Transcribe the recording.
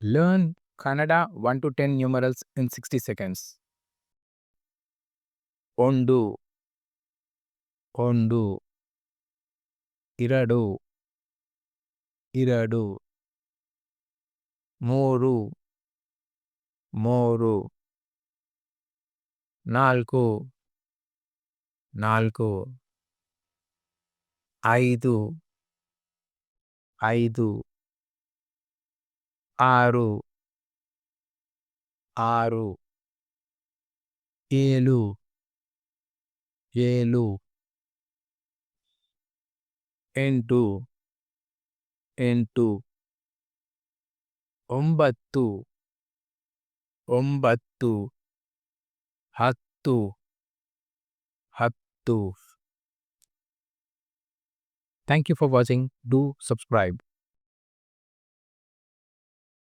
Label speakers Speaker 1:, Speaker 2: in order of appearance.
Speaker 1: Learn Kannada 1 to 10 numerals in 60 seconds. ಒಂದು ಒಂದು ಎರಡು ಎರಡು ಮೂರು ಮೂರು ನಾಲ್ಕು ನಾಲ್ಕು ಐದು ಐದು ಆರು ಆರು ಏಳು ಏಳು ಎಂಟು ಎಂಟು ಒಂಬತ್ತು ಒಂಬತ್ತು ಹತ್ತು ಹತ್ತು thank you for watching do subscribe